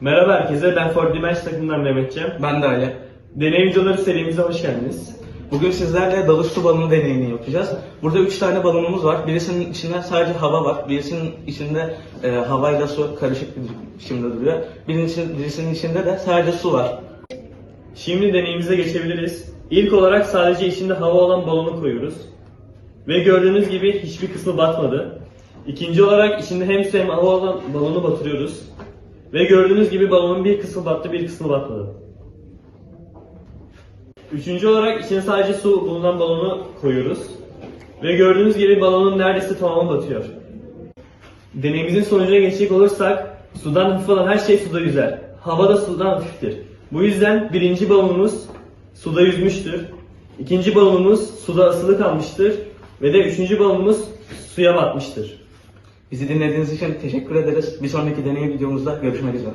Merhaba herkese, ben Ford Dimension takımından Mehmetcan. Ben de öyle. Deney videoları serimize hoş geldiniz. Bugün sizlerle dalış su balonu deneyini yapacağız. Burada üç tane balonumuz var. Birisinin içinde sadece hava var. Birisinin içinde e, havayla su karışık bir biçimde duruyor. Birinin için- birisinin içinde de sadece su var. Şimdi deneyimize geçebiliriz. İlk olarak sadece içinde hava olan balonu koyuyoruz. Ve gördüğünüz gibi hiçbir kısmı batmadı. İkinci olarak içinde hem su hem hava olan balonu batırıyoruz. Ve gördüğünüz gibi balonun bir kısmı battı, bir kısmı batmadı. Üçüncü olarak içine sadece su bulunan balonu koyuyoruz. Ve gördüğünüz gibi balonun neredeyse tamamı batıyor. Deneyimizin sonucuna geçecek olursak sudan hafif olan her şey suda yüzer. Hava da sudan hafiftir. Bu yüzden birinci balonumuz suda yüzmüştür. İkinci balonumuz suda asılı kalmıştır. Ve de üçüncü balonumuz suya batmıştır. Bizi dinlediğiniz için teşekkür ederiz. Bir sonraki deney videomuzda görüşmek üzere.